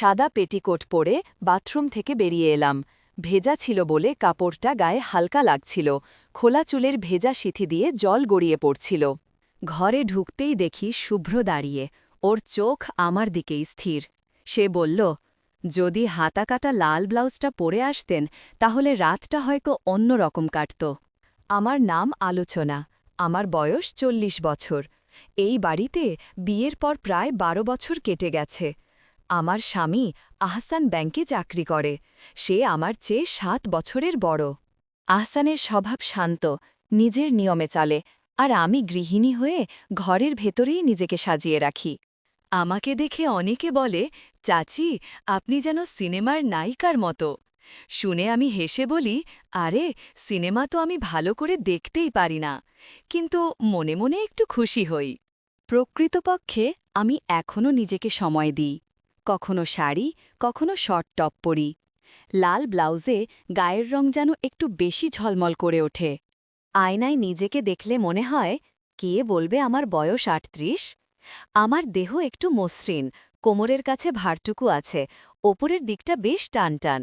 সাদা পেটিকোট পরে বাথরুম থেকে বেরিয়ে এলাম। ভেজা ছিল বলে কাপড়টা গায়ে হালকা লাগছিল। খোলা চুলের ভেজা সিথি দিয়ে জল গড়িয়ে পড়ছিল। ঘরে ঢুকতেই দেখি শুভ্র দাঁড়িয়ে। ওর চোখ আমার দিকেই স্থির। সে বলল, যদি হাতাকাটা লাল ব্লাউজটা পরে আসতেন, তাহলে রাতটা হয়তো অন্য রকম কাটত। আমার নাম আলোচনা। আমার বয়স চল্লিশ বছর। এই বাড়িতে বিয়ের পর প্রায় বারো বছর কেটে গেছে। আমার স্বামী আহসান ব্যাংকে চাকরি করে। সে আমার চেয়ে সাত বছরের বড়। আহসানের স্বভাব শান্ত, নিজের নিয়মে চলে, আর আমি গৃহিণী হয়ে ঘরের ভেতরেই নিজেকে সাজিয়ে রাখি। আমাকে দেখে অনেকে বলে, চাচি, আপনি যেন সিনেমার নায়িকার মতো। শুনে আমি হেসে বলি, আরে, সিনেমা তো আমি ভালো করে দেখতেই পারি না। কিন্তু মনে মনে একটু খুশি হই। প্রকৃতপক্ষে আমি এখনও নিজেকে সময় দিই। কখনো শাড়ি, কখনো শর্ট টপ পরি। লাল ব্লাউজে গায়ের রং যেন একটু বেশি ঝলমল করে ওঠে। আয়নায় নিজেকে দেখলে মনে হয়, কে বলবে আমার বয়স আটত্রিশ? আমার দেহ একটু মসৃণ, কোমরের কাছে ভারটুকু আছে, ওপরের দিকটা বেশ টান টান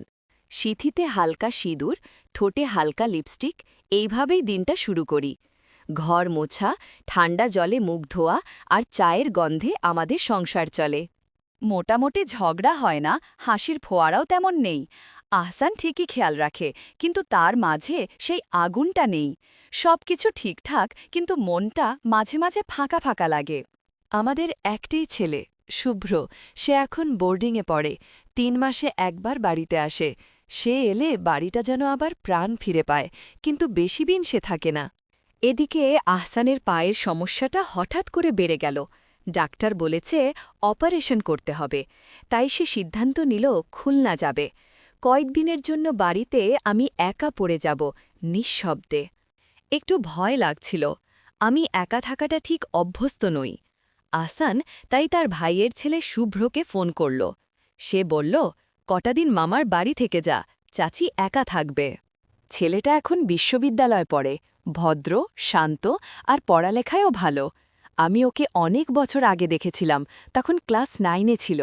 সিথিতে হালকা সিঁদুর, ঠোঁটে হালকা লিপস্টিক, এইভাবেই দিনটা শুরু করি। ঘর মোছা, ঠান্ডা জলে মুখ ধোয়া আর চায়ের গন্ধে আমাদের সংসার চলে। মোটামুটি ঝগড়া হয় না, হাসির ফোয়ারাও তেমন নেই। আহসান ঠিকই খেয়াল রাখে, কিন্তু তার মাঝে সেই আগুনটা নেই। সব কিছু ঠিকঠাক, কিন্তু মনটা মাঝে মাঝে ফাঁকা ফাঁকা লাগে। আমাদের একটাই ছেলে, শুভ্র, সে এখন বোর্ডিংয়ে পড়ে, তিন মাসে একবার বাড়িতে আসে। সে এলে বাড়িটা যেন আবার প্রাণ ফিরে পায়, কিন্তু বেশি দিন সে থাকে না। এদিকে আহসানের পায়ের সমস্যাটা হঠাৎ করে বেড়ে গেল। ডাক্তার বলেছে অপারেশন করতে হবে, তাই সে সিদ্ধান্ত নিল খুলনা যাবে। কয়েকদিনের জন্য বাড়িতে আমি একা পড়ে যাব, নিঃশব্দে। একটু ভয় লাগছিল, আমি একা থাকাটা ঠিক অভ্যস্ত নই। আসান তাই তার ভাইয়ের ছেলে শুভ্রকে ফোন করল। সে বলল, কটা দিন মামার বাড়ি থেকে যা, চাচি একা থাকবে। ছেলেটা এখন বিশ্ববিদ্যালয় পড়ে, ভদ্র, শান্ত আর পড়ালেখায়ও ভালো। আমি ওকে অনেক বছর আগে দেখেছিলাম, তখন ক্লাস নাইনে ছিল।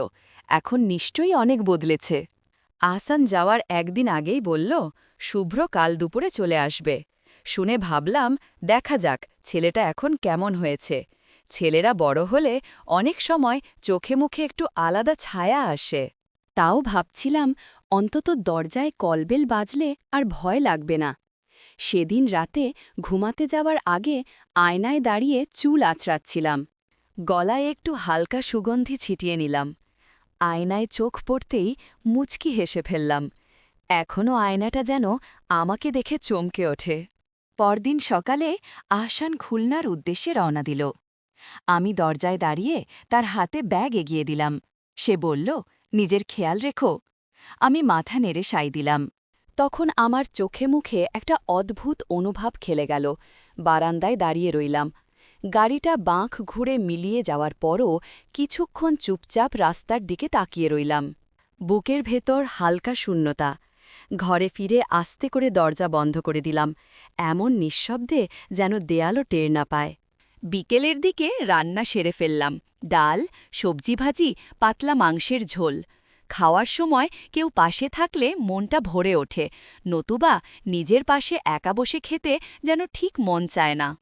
এখন নিশ্চয়ই অনেক বদলেছে। আহসান যাওয়ার একদিন আগেই বলল, শুভ্র কাল দুপুরে চলে আসবে। শুনে ভাবলাম, দেখা যাক, ছেলেটা এখন কেমন হয়েছে। ছেলেরা বড় হলে অনেক সময় চোখে মুখে একটু আলাদা ছায়া আসে। তাও ভাবছিলাম, অন্তত দরজায় কলবেল বাজলে আর ভয় লাগবে না। সেদিন রাতে ঘুমাতে যাওয়ার আগে আয়নায় দাঁড়িয়ে চুল আছড়াচ্ছিলাম গলায় একটু হালকা সুগন্ধি ছিটিয়ে নিলাম। আয়নায় চোখ পড়তেই মুচকি হেসে ফেললাম। এখনও আয়নাটা যেন আমাকে দেখে চমকে ওঠে। পরদিন সকালে আহসান খুলনার উদ্দেশ্যে রওনা দিল। আমি দরজায় দাঁড়িয়ে তার হাতে ব্যাগ এগিয়ে দিলাম। সে বলল, নিজের খেয়াল রেখো। আমি মাথা নেড়ে সাই দিলাম। তখন আমার চোখে মুখে একটা অদ্ভুত অনুভব খেলে গেল। বারান্দায় দাঁড়িয়ে রইলাম। গাড়িটা বাঁক ঘুরে মিলিয়ে যাওয়ার পরও কিছুক্ষণ চুপচাপ রাস্তার দিকে তাকিয়ে রইলাম। বুকের ভেতর হালকা শূন্যতা। ঘরে ফিরে আস্তে করে দরজা বন্ধ করে দিলাম। এমন নিঃশব্দে যেন দেয়ালও টের না পায়। বিকেলের দিকে রান্না সেরে ফেললাম। ডাল, সবজি ভাজি, পাতলা মাংসের ঝোল। খাওয়ার সময় কেউ পাশে থাকলে মনটা ভরে ওঠে। নতুবা নিজের পাশে একা বসে খেতে যেন ঠিক মন চায় না।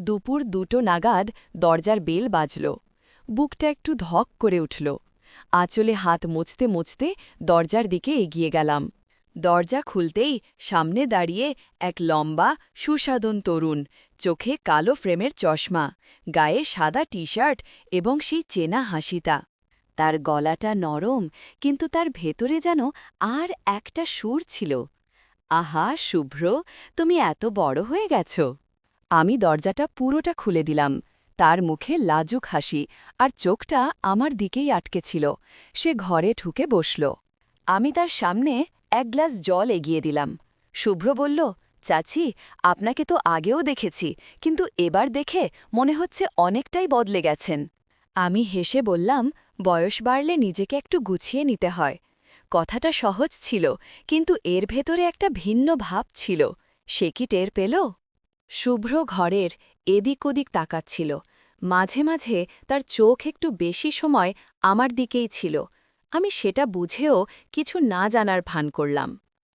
দুপুর দুটো নাগাদ দরজার বেল বাজল। বুকটা একটু ধক করে উঠল। আঁচলে হাত মুছতে মুছতে দরজার দিকে এগিয়ে গেলাম। দরজা খুলতেই সামনে দাঁড়িয়ে এক লম্বা সুসাধন তরুণ, চোখে কালো ফ্রেমের চশমা, গায়ে সাদা টি শার্ট এবং সেই চেনা হাসিটা। তার গলাটা নরম, কিন্তু তার ভেতরে যেন আর একটা সুর ছিল। আহা, শুভ্র, তুমি এত বড় হয়ে গেছ। আমি দরজাটা পুরোটা খুলে দিলাম। তার মুখে লাজুক হাসি আর চোখটা আমার দিকেই আটকে ছিল। সে ঘরে ঢুকে বসল। আমি তার সামনে এক গ্লাস জল এগিয়ে দিলাম। শুভ্র বলল, চাচি, আপনাকে তো আগেও দেখেছি, কিন্তু এবার দেখে মনে হচ্ছে অনেকটাই বদলে গেছেন। আমি হেসে বললাম বয়স বাড়লে নিজেকে একটু গুছিয়ে নিতে হয়। কথাটা সহজ ছিল, কিন্তু এর ভেতরে একটা ভিন্ন ভাব ছিল। সে কি টের পেল? শুভ্র ঘরের এদিক ওদিক তাকাচ্ছিল। মাঝে মাঝে তার চোখ একটু বেশি সময় আমার দিকেই ছিল। আমি সেটা বুঝেও কিছু না জানার ভান করলাম।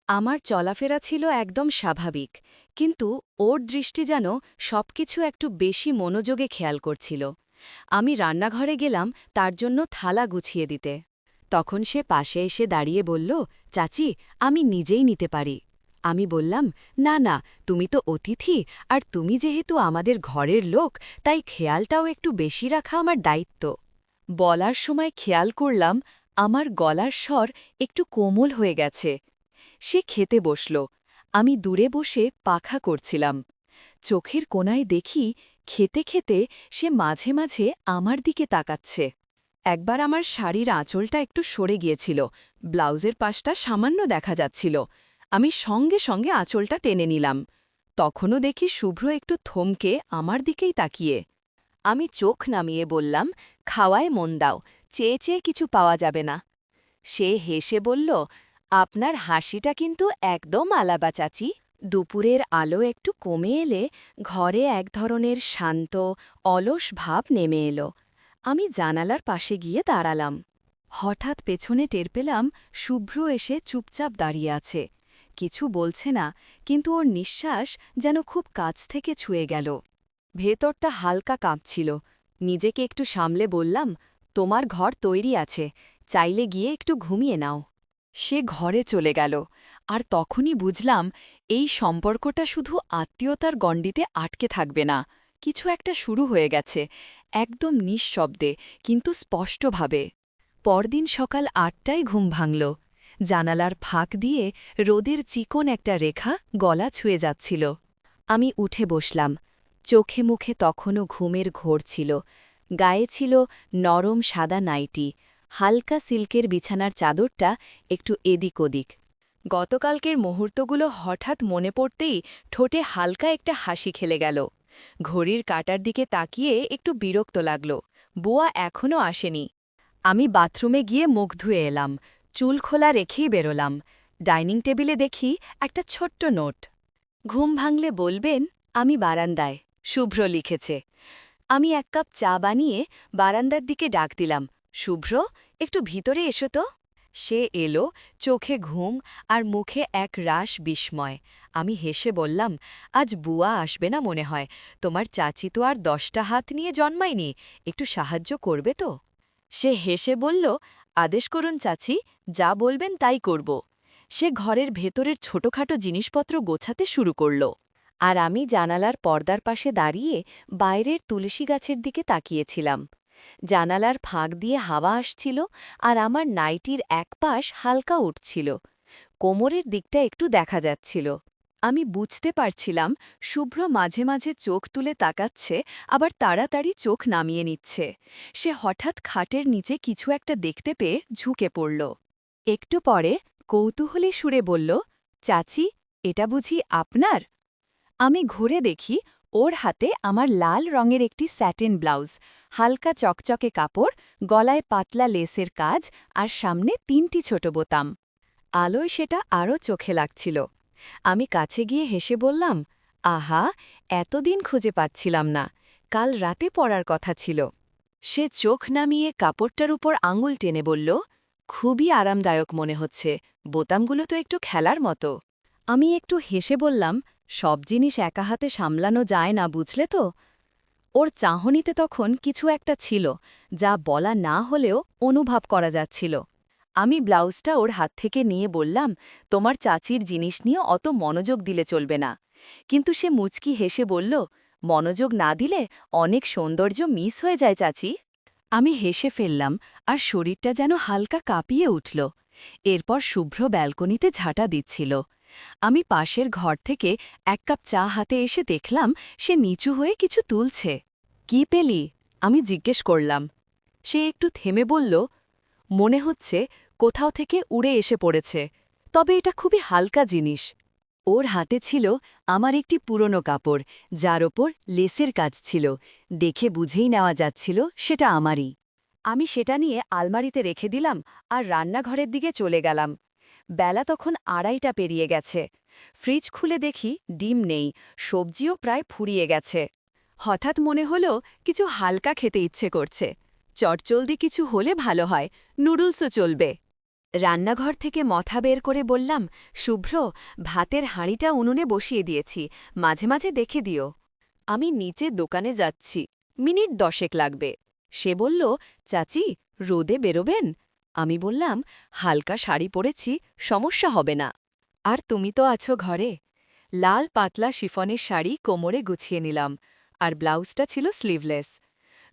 আমার চলাফেরা ছিল একদম স্বাভাবিক, কিন্তু ওর দৃষ্টি যেন সবকিছু একটু বেশি মনোযোগে খেয়াল করছিল। আমি রান্নাঘরে গেলাম তার জন্য থালা গুছিয়ে দিতে। তখন সে পাশে এসে দাঁড়িয়ে বলল, চাচি, আমি নিজেই নিতে পারি। আমি বললাম, না না, তুমি তো অতিথি, আর তুমি যেহেতু আমাদের ঘরের লোক, তাই খেয়ালটাও একটু বেশি রাখা আমার দায়িত্ব। বলার সময় খেয়াল করলাম, আমার গলার স্বর একটু কোমল হয়ে গেছে। সে খেতে বসল। আমি দূরে বসে পাখা করছিলাম। চোখের কোনায় দেখি খেতে খেতে সে মাঝে মাঝে আমার দিকে তাকাচ্ছে। একবার আমার শাড়ির আঁচলটা একটু সরে গিয়েছিল। ব্লাউজের পাশটা সামান্য দেখা যাচ্ছিল। আমি সঙ্গে সঙ্গে আঁচলটা টেনে নিলাম। তখনও দেখি শুভ্র একটু থমকে আমার দিকেই তাকিয়ে। আমি চোখ নামিয়ে বললাম, খাওয়ায় মন দাও, চেয়ে চেয়ে কিছু পাওয়া যাবে না। সে হেসে বলল, আপনার হাসিটা কিন্তু একদম আলাবা, চাচি। দুপুরের আলো একটু কমে এলে ঘরে এক ধরনের শান্ত, অলস ভাব নেমে এলো। আমি জানালার পাশে গিয়ে দাঁড়ালাম। হঠাৎ পেছনে টের পেলাম শুভ্র এসে চুপচাপ দাঁড়িয়ে আছে। কিছু বলছে না, কিন্তু ওর নিঃশ্বাস যেন খুব কাছ থেকে ছুঁয়ে গেল। ভেতরটা হালকা কাঁপছিল। নিজেকে একটু সামলে বললাম, তোমার ঘর তৈরি আছে, চাইলে গিয়ে একটু ঘুমিয়ে নাও। সে ঘরে চলে গেল। আর তখনই বুঝলাম এই সম্পর্কটা শুধু আত্মীয়তার গণ্ডিতে আটকে থাকবে না, কিছু একটা শুরু হয়ে গেছে, একদম নিঃশব্দে, কিন্তু স্পষ্টভাবে। পরদিন সকাল আটটায় ঘুম ভাঙল। জানালার ফাঁক দিয়ে রোদের চিকন একটা রেখা গলা ছুঁয়ে যাচ্ছিল। আমি উঠে বসলাম। চোখে মুখে তখনও ঘুমের ঘোর ছিল। গায়ে ছিল নরম সাদা নাইটি। হালকা সিল্কের বিছানার চাদরটা একটু এদিক ওদিক গতকালকের মুহূর্তগুলো হঠাৎ মনে পড়তেই ঠোঁটে হালকা একটা হাসি খেলে গেল। ঘড়ির কাটার দিকে তাকিয়ে একটু বিরক্ত লাগল। বুয়া এখনও আসেনি। আমি বাথরুমে গিয়ে মুখ ধুয়ে এলাম, চুল খোলা রেখেই বেরোলাম। ডাইনিং টেবিলে দেখি একটা ছোট্ট নোট। ঘুম ভাঙলে বলবেন, আমি বারান্দায় শুভ্র লিখেছে। আমি এক কাপ চা বানিয়ে বারান্দার দিকে ডাক দিলাম, শুভ্র, একটু ভিতরে এসো তো। সে এলো, চোখে ঘুম আর মুখে এক রাস বিস্ময়। আমি হেসে বললাম, আজ বুয়া আসবে না মনে হয়। তোমার চাচি তো আর দশটা হাত নিয়ে জন্মায়নি। একটু সাহায্য করবে তো? সে হেসে বলল, আদেশ করুন চাচি, যা বলবেন তাই করব। সে ঘরের ভেতরের ছোটখাটো জিনিসপত্র গোছাতে শুরু করল। আর আমি জানালার পর্দার পাশে দাঁড়িয়ে বাইরের তুলসী গাছের দিকে তাকিয়েছিলাম। জানালার ফাঁক দিয়ে হাওয়া আসছিল আর আমার নাইটির এক পাশ হালকা উঠছিল। কোমরের দিকটা একটু দেখা যাচ্ছিল। আমি বুঝতে পারছিলাম শুভ্র মাঝে মাঝে চোখ তুলে তাকাচ্ছে, আবার তাড়াতাড়ি চোখ নামিয়ে নিচ্ছে। সে হঠাৎ খাটের নিচে কিছু একটা দেখতে পেয়ে ঝুঁকে পড়ল। একটু পরে কৌতূহলী সুরে বলল, চাচি, এটা বুঝি আপনার? আমি ঘুরে দেখি ওর হাতে আমার লাল রঙের একটি স্যাটিন ব্লাউজ, হালকা চকচকে কাপড়, গলায় পাতলা লেসের কাজ আর সামনে তিনটি ছোট বোতাম। আলোয় সেটা আরও চোখে লাগছিল। আমি কাছে গিয়ে হেসে বললাম, আহা, এতদিন খুঁজে পাচ্ছিলাম না। কাল রাতে পড়ার কথা ছিল। সে চোখ নামিয়ে কাপড়টার উপর আঙুল টেনে বলল, খুবই আরামদায়ক মনে হচ্ছে। বোতামগুলো তো একটু খেলার মতো। আমি একটু হেসে বললাম সব জিনিস একা হাতে সামলানো যায় না, বুঝলে তো? ওর চাহনিতে তখন কিছু একটা ছিল, যা বলা না হলেও অনুভব করা যাচ্ছিল। আমি ব্লাউজটা ওর হাত থেকে নিয়ে বললাম, তোমার চাচির জিনিস নিয়ে অত মনোযোগ দিলে চলবে না। কিন্তু সে মুচকি হেসে বলল, মনোযোগ না দিলে অনেক সৌন্দর্য মিস হয়ে যায়, চাচি। আমি হেসে ফেললাম, আর শরীরটা যেন হালকা কাঁপিয়ে উঠল। এরপর শুভ্র ব্যালকনিতে ঝাঁটা দিচ্ছিল। আমি পাশের ঘর থেকে এক কাপ চা হাতে এসে দেখলাম সে নিচু হয়ে কিছু তুলছে। কি পেলি? আমি জিজ্ঞেস করলাম। সে একটু থেমে বলল, মনে হচ্ছে কোথাও থেকে উড়ে এসে পড়েছে, তবে এটা খুবই হালকা জিনিস। ওর হাতে ছিল আমার একটি পুরনো কাপড়, যার ওপর লেসের কাজ ছিল, দেখে বুঝেই নেওয়া যাচ্ছিল সেটা আমারই। আমি সেটা নিয়ে আলমারিতে রেখে দিলাম আর রান্নাঘরের দিকে চলে গেলাম। বেলা তখন আড়াইটা পেরিয়ে গেছে। ফ্রিজ খুলে দেখি ডিম নেই, সবজিও প্রায় ফুরিয়ে গেছে। হঠাৎ মনে হলো কিছু হালকা খেতে ইচ্ছে করছে। চটচলদি কিছু হলে ভালো হয়, নুডলসও চলবে। রান্নাঘর থেকে মথা বের করে বললাম, শুভ্র, ভাতের হাঁড়িটা উনুনে বসিয়ে দিয়েছি, মাঝে মাঝে দেখে দিও। আমি নিচে দোকানে যাচ্ছি, মিনিট দশেক লাগবে। সে বলল, চাচি, রোদে বেরোবেন? আমি বললাম, হালকা শাড়ি পরেছি, সমস্যা হবে না। আর তুমি তো আছো ঘরে। লাল পাতলা শিফনের শাড়ি কোমরে গুছিয়ে নিলাম, আর ব্লাউজটা ছিল স্লিভলেস।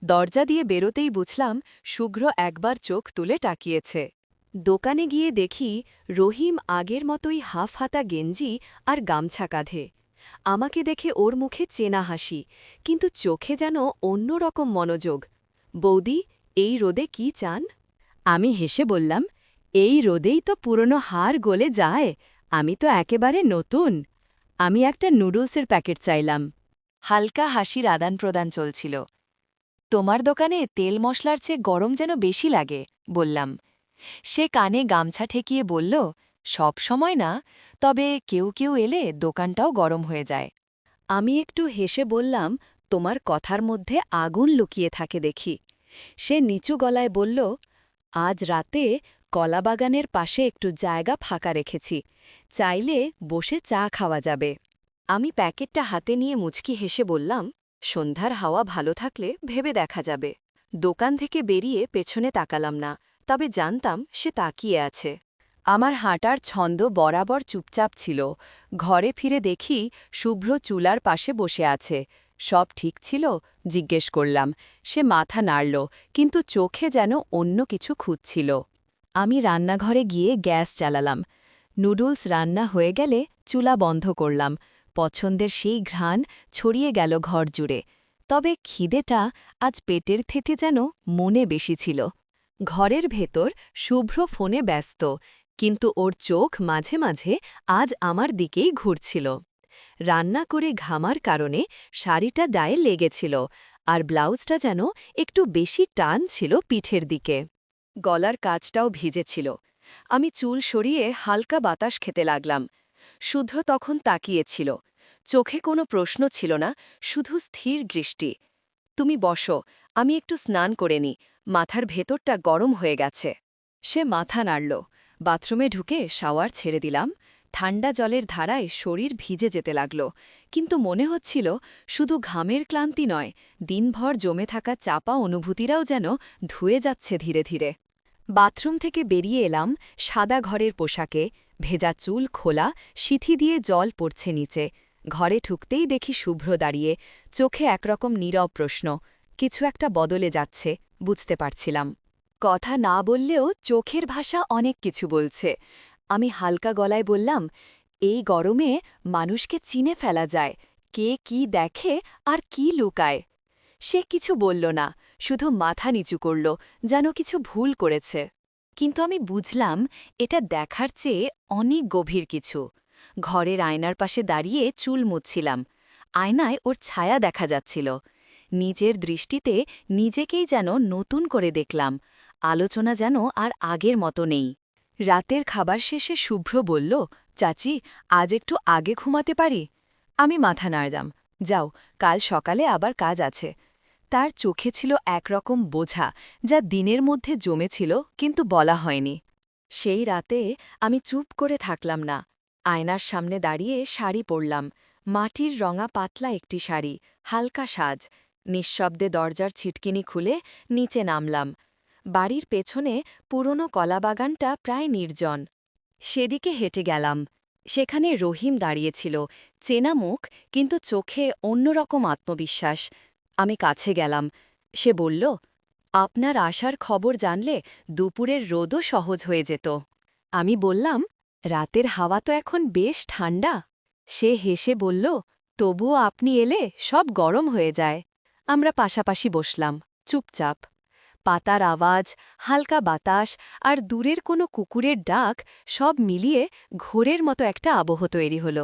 দরজা দিয়ে বেরোতেই বুঝলাম, শুভ্র একবার চোখ তুলে টাকিয়েছে দোকানে গিয়ে দেখি, রহিম আগের মতোই হাফ হাতা গেঞ্জি আর গামছা কাঁধে। আমাকে দেখে ওর মুখে চেনা হাসি, কিন্তু চোখে যেন অন্যরকম মনোযোগ। বৌদি, এই রোদে কি চান? আমি হেসে বললাম, এই রোদেই তো পুরনো হার গলে যায়, আমি তো একেবারে নতুন। আমি একটা নুডলসের প্যাকেট চাইলাম। হালকা হাসির আদান প্রদান চলছিল। তোমার দোকানে তেল মশলার চেয়ে গরম যেন বেশি লাগে, বললাম। সে কানে গামছা ঠেকিয়ে বলল, সব সময় না, তবে কেউ কেউ এলে দোকানটাও গরম হয়ে যায়। আমি একটু হেসে বললাম, তোমার কথার মধ্যে আগুন লুকিয়ে থাকে দেখি। সে নিচু গলায় বলল আজ রাতে কলাবাগানের পাশে একটু জায়গা ফাঁকা রেখেছি। চাইলে বসে চা খাওয়া যাবে। আমি প্যাকেটটা হাতে নিয়ে মুচকি হেসে বললাম, সন্ধ্যার হাওয়া ভালো থাকলে ভেবে দেখা যাবে। দোকান থেকে বেরিয়ে পেছনে তাকালাম না, তবে জানতাম সে তাকিয়ে আছে। আমার হাঁটার ছন্দ বরাবর চুপচাপ ছিল। ঘরে ফিরে দেখি শুভ্র চুলার পাশে বসে আছে। সব ঠিক ছিল, জিজ্ঞেস করলাম। সে মাথা নাড়ল, কিন্তু চোখে যেন অন্য কিছু খুঁজছিল। আমি রান্নাঘরে গিয়ে গ্যাস চালালাম। নুডলস রান্না হয়ে গেলে চুলা বন্ধ করলাম। পছন্দের সেই ঘ্রাণ ছড়িয়ে গেল ঘর জুড়ে। তবে খিদেটা আজ পেটের থেকে যেন মনে বেশি ছিল। ঘরের ভেতর শুভ্র ফোনে ব্যস্ত, কিন্তু ওর চোখ মাঝে মাঝে আজ আমার দিকেই ঘুরছিল। রান্না করে ঘামার কারণে শাড়িটা ডায়ে লেগেছিল আর ব্লাউজটা যেন একটু বেশি টান ছিল পিঠের দিকে। গলার কাজটাও ভিজেছিল। আমি চুল সরিয়ে হালকা বাতাস খেতে লাগলাম। শুদ্ধ তখন তাকিয়েছিল। চোখে কোনো প্রশ্ন ছিল না, শুধু স্থির দৃষ্টি। তুমি বসো, আমি একটু স্নান করে নি, মাথার ভেতরটা গরম হয়ে গেছে। সে মাথা নাড়ল। বাথরুমে ঢুকে শাওয়ার ছেড়ে দিলাম। ঠান্ডা জলের ধারায় শরীর ভিজে যেতে লাগল, কিন্তু মনে হচ্ছিল শুধু ঘামের ক্লান্তি নয়, দিনভর জমে থাকা চাপা অনুভূতিরাও যেন ধুয়ে যাচ্ছে ধীরে ধীরে। বাথরুম থেকে বেরিয়ে এলাম সাদা ঘরের পোশাকে, ভেজা চুল খোলা, সিথি দিয়ে জল পড়ছে নিচে। ঘরে ঠুকতেই দেখি শুভ্র দাঁড়িয়ে, চোখে একরকম নীরব প্রশ্ন, কিছু একটা বদলে যাচ্ছে, বুঝতে পারছিলাম। কথা না বললেও চোখের ভাষা অনেক কিছু বলছে। আমি হালকা গলায় বললাম, এই গরমে মানুষকে চিনে ফেলা যায়, কে কি দেখে আর কি লুকায়। সে কিছু বলল না, শুধু মাথা নিচু করল, যেন কিছু ভুল করেছে। কিন্তু আমি বুঝলাম, এটা দেখার চেয়ে অনেক গভীর কিছু। ঘরের আয়নার পাশে দাঁড়িয়ে চুল মুছছিলাম আয়নায় ওর ছায়া দেখা যাচ্ছিল। নিজের দৃষ্টিতে নিজেকেই যেন নতুন করে দেখলাম। আলোচনা যেন আর আগের মতো নেই। রাতের খাবার শেষে শুভ্র বলল, চাচি, আজ একটু আগে ঘুমাতে পারি? আমি মাথা নাড়লাম যাও, কাল সকালে আবার কাজ আছে তার চোখে ছিল একরকম বোঝা, যা দিনের মধ্যে জমেছিল কিন্তু বলা হয়নি। সেই রাতে আমি চুপ করে থাকলাম না। আয়নার সামনে দাঁড়িয়ে শাড়ি পরলাম। মাটির রঙা পাতলা একটি শাড়ি, হালকা সাজ। নিঃশব্দে দরজার ছিটকিনি খুলে নিচে নামলাম। বাড়ির পেছনে পুরনো কলাবাগানটা প্রায় নির্জন। সেদিকে হেঁটে গেলাম। সেখানে রহিম দাঁড়িয়েছিল। চেনা মুখ, কিন্তু চোখে অন্যরকম আত্মবিশ্বাস। আমি কাছে গেলাম। সে বলল, আপনার আসার খবর জানলে দুপুরের রোদও সহজ হয়ে যেত। আমি বললাম, রাতের হাওয়া তো এখন বেশ ঠান্ডা। সে হেসে বলল, তবুও আপনি এলে সব গরম হয়ে যায়। আমরা পাশাপাশি বসলাম, চুপচাপ। পাতার আওয়াজ, হালকা বাতাস আর দূরের কোনো কুকুরের ডাক সব মিলিয়ে ঘোরের মতো একটা আবহ তৈরি হল।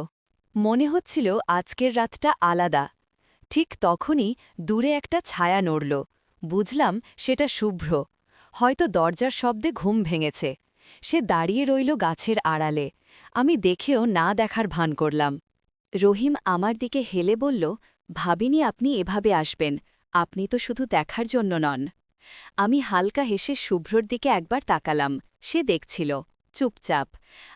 মনে হচ্ছিল আজকের রাতটা আলাদা। ঠিক তখনই দূরে একটা ছায়া নড়ল। বুঝলাম সেটা শুভ্র। হয়তো দরজার শব্দে ঘুম ভেঙেছে। সে দাঁড়িয়ে রইল গাছের আড়ালে। আমি দেখেও না দেখার ভান করলাম। রহিম আমার দিকে হেলে বলল, ভাবিনি আপনি এভাবে আসবেন। আপনি তো শুধু দেখার জন্য নন। আমি হালকা হেসে শুভ্রর দিকে একবার তাকালাম, সে দেখছিল। চুপচাপ।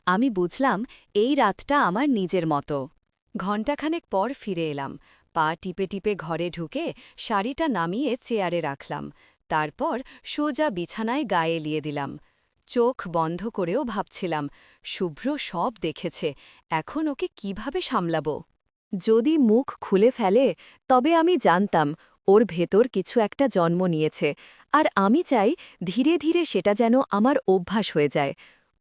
আমি বুঝলাম, এই রাতটা আমার নিজের মতো। ঘণ্টাখানেক পর ফিরে এলাম। পা টিপে টিপে ঘরে ঢুকে শাড়িটা নামিয়ে চেয়ারে রাখলাম। তারপর সোজা বিছানায় গায়ে এলিয়ে দিলাম। চোখ বন্ধ করেও ভাবছিলাম, শুভ্র সব দেখেছে, এখন ওকে কীভাবে সামলাব? যদি মুখ খুলে ফেলে, তবে আমি জানতাম, ওর ভেতর কিছু একটা জন্ম নিয়েছে। আর আমি চাই ধীরে ধীরে সেটা যেন আমার অভ্যাস হয়ে যায়।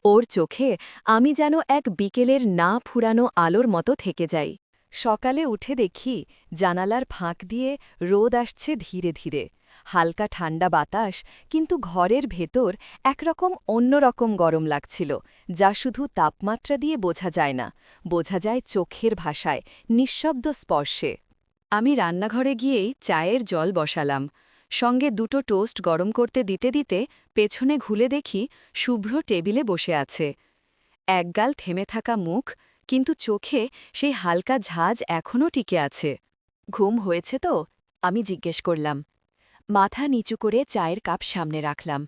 ওর চোখে আমি যেন এক বিকেলের না ফুরানো আলোর মতো থেকে যাই। সকালে উঠে দেখি জানালার ফাঁক দিয়ে রোদ আসছে ধীরে ধীরে। হালকা ঠান্ডা বাতাস, কিন্তু ঘরের ভেতর একরকম অন্যরকম গরম লাগছিল, যা শুধু তাপমাত্রা দিয়ে বোঝা যায় না, বোঝা যায় চোখের ভাষায়, নিঃশব্দ স্পর্শে। আমি রান্নাঘরে গিয়েই চায়ের জল বসালাম। সঙ্গে দুটো টোস্ট গরম করতে দিতে দিতে পেছনে ঘুলে দেখি শুভ্র টেবিলে বসে আছে। একগাল থেমে থাকা মুখ, কিন্তু চোখে সেই হালকা ঝাঁজ এখনও টিকে আছে। ঘুম হয়েছে তো? আমি জিজ্ঞেস করলাম। মাথা নিচু করে চায়ের কাপ সামনে রাখলাম।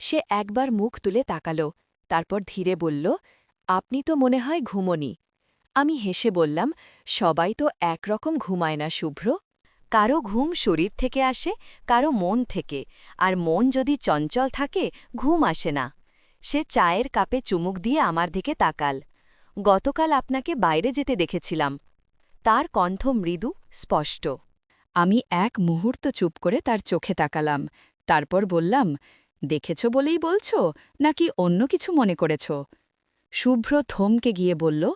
সে একবার মুখ তুলে তাকালো, তারপর ধীরে বলল, আপনি তো মনে হয় ঘুমনি। আমি হেসে বললাম, সবাই তো একরকম ঘুমায় না, শুভ্র। কারও ঘুম শরীর থেকে আসে, কারও মন থেকে। আর মন যদি চঞ্চল থাকে, ঘুম আসে না। সে চায়ের কাপে চুমুক দিয়ে আমার দিকে তাকাল। গতকাল আপনাকে বাইরে যেতে দেখেছিলাম। তার কণ্ঠ মৃদু, স্পষ্ট। আমি এক মুহূর্ত চুপ করে তার চোখে তাকালাম। তারপর বললাম, দেখেছ বলেই বলছ, নাকি অন্য কিছু মনে করেছ? শুভ্র থমকে গিয়ে বলল,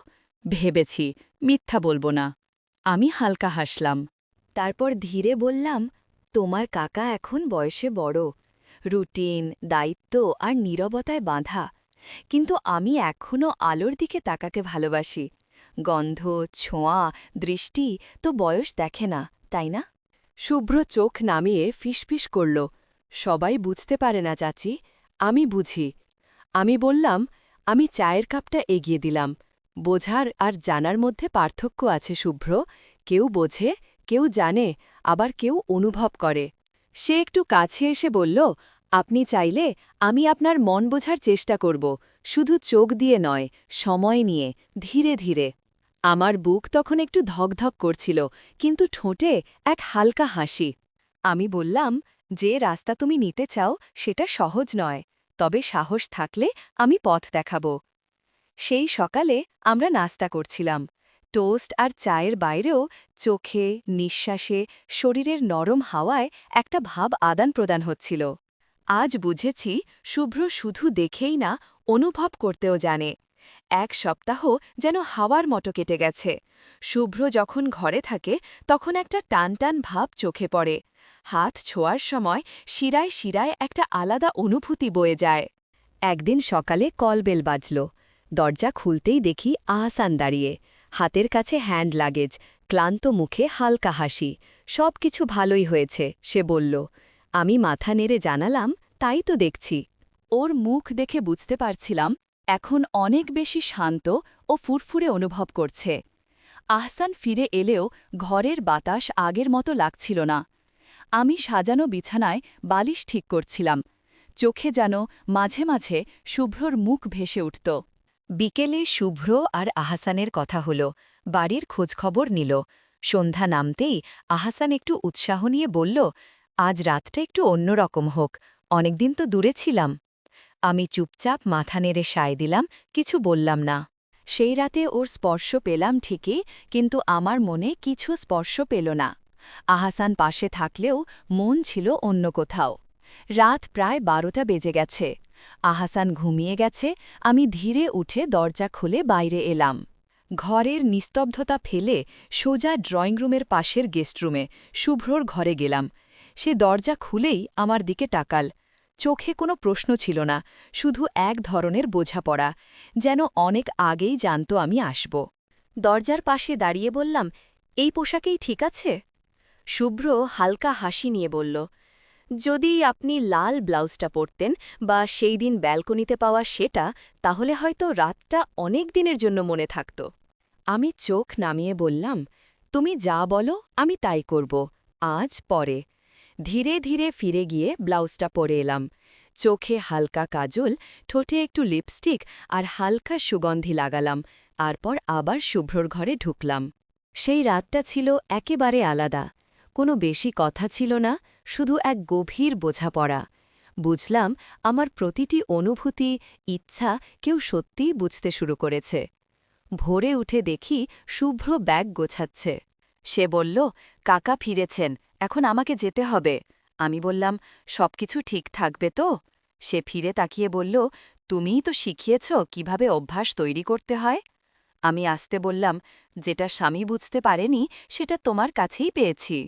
ভেবেছি, মিথ্যা বলব না। আমি হালকা হাসলাম। তারপর ধীরে বললাম, তোমার কাকা এখন বয়সে বড়। রুটিন, দায়িত্ব আর নীরবতায় বাঁধা। কিন্তু আমি এখনও আলোর দিকে তাকাতে ভালোবাসি। গন্ধ, ছোঁয়া, দৃষ্টি তো বয়স দেখে না, তাই না? শুভ্র চোখ নামিয়ে ফিসফিস করল, সবাই বুঝতে পারে না চাচি, আমি বুঝি। আমি বললাম, আমি চায়ের কাপটা এগিয়ে দিলাম। বোঝার আর জানার মধ্যে পার্থক্য আছে শুভ্র, কেউ বোঝে কেউ জানে, আবার কেউ অনুভব করে। সে একটু কাছে এসে বলল, আপনি চাইলে আমি আপনার মন বোঝার চেষ্টা করব, শুধু চোখ দিয়ে নয়, সময় নিয়ে, ধীরে ধীরে। আমার বুক তখন একটু ধকধক করছিল, কিন্তু ঠোঁটে এক হালকা হাসি। আমি বললাম, যে রাস্তা তুমি নিতে চাও, সেটা সহজ নয়, তবে সাহস থাকলে আমি পথ দেখাব। সেই সকালে আমরা নাস্তা করছিলাম। টোস্ট আর চায়ের বাইরেও চোখে, নিঃশ্বাসে, শরীরের নরম হাওয়ায় একটা ভাব আদান প্রদান হচ্ছিল। আজ বুঝেছি শুভ্র শুধু দেখেই না, অনুভব করতেও জানে। এক সপ্তাহ যেন হাওয়ার মতো কেটে গেছে। শুভ্র যখন ঘরে থাকে, তখন একটা টানটান ভাব চোখে পড়ে। হাত ছোঁয়ার সময় শিরায় শিরায় একটা আলাদা অনুভূতি বয়ে যায়। একদিন সকালে কলবেল বাজল। দরজা খুলতেই দেখি আহসান দাঁড়িয়ে। হাতের কাছে হ্যান্ড লাগেজ, ক্লান্ত মুখে হালকা হাসি, সব কিছু ভালোই হয়েছে, সে বলল। আমি মাথা নেড়ে জানালাম, তাই তো দেখছি। ওর মুখ দেখে বুঝতে পারছিলাম, এখন অনেক বেশি শান্ত ও ফুরফুরে অনুভব করছে। আহসান ফিরে এলেও ঘরের বাতাস আগের মতো লাগছিল না। আমি সাজানো বিছানায় বালিশ ঠিক করছিলাম। চোখে যেন মাঝে মাঝে শুভ্রর মুখ ভেসে উঠত। বিকেলে শুভ্র আর আহাসানের কথা হল, বাড়ির খোঁজখবর নিল। সন্ধ্যা নামতেই আহাসান একটু উৎসাহ নিয়ে বলল, আজ রাতটা একটু অন্যরকম হোক, অনেকদিন তো দূরে ছিলাম আমি চুপচাপ মাথা নেড়ে সায় দিলাম, কিছু বললাম না। সেই রাতে ওর স্পর্শ পেলাম ঠিকই, কিন্তু আমার মনে কিছু স্পর্শ পেল না। আহাসান পাশে থাকলেও মন ছিল অন্য কোথাও। রাত প্রায় বারোটা বেজে গেছে। আহাসান ঘুমিয়ে গেছে, আমি ধীরে উঠে দরজা খুলে বাইরে এলাম। ঘরের নিস্তব্ধতা ফেলে সোজা ড্রয়িং রুমের পাশের গেস্টরুমে শুভ্রর ঘরে গেলাম। সে দরজা খুলেই আমার দিকে টাকাল চোখে কোনো প্রশ্ন ছিল না, শুধু এক ধরনের বোঝাপড়া, যেন অনেক আগেই জানত আমি আসব। দরজার পাশে দাঁড়িয়ে বললাম, এই পোশাকেই ঠিক আছে? শুভ্র হালকা হাসি নিয়ে বলল যদি আপনি লাল ব্লাউজটা পরতেন বা সেই দিন ব্যালকনিতে পাওয়া সেটা, তাহলে হয়তো রাতটা অনেক দিনের জন্য মনে থাকত। আমি চোখ নামিয়ে বললাম, তুমি যা বলো, আমি তাই করব, আজ পরে। ধীরে ধীরে ফিরে গিয়ে ব্লাউজটা পরে এলাম। চোখে হালকা কাজল, ঠোঁটে একটু লিপস্টিক আর হালকা সুগন্ধি লাগালাম, তারপর আবার শুভ্রর ঘরে ঢুকলাম। সেই রাতটা ছিল একেবারে আলাদা। কোনো বেশি কথা ছিল না শুধু এক গভীর বোঝাপড়া। বুঝলাম আমার প্রতিটি অনুভূতি, ইচ্ছা কেউ সত্যিই বুঝতে শুরু করেছে। ভোরে উঠে দেখি শুভ্র ব্যাগ গোছাচ্ছে। সে বলল, কাকা ফিরেছেন, এখন আমাকে যেতে হবে। আমি বললাম, সবকিছু ঠিক থাকবে তো? সে ফিরে তাকিয়ে বলল, তুমিই তো শিখিয়েছ কীভাবে অভ্যাস তৈরি করতে হয়? আমি আসতে বললাম, যেটা স্বামী বুঝতে পারেনি, সেটা তোমার কাছেই পেয়েছি।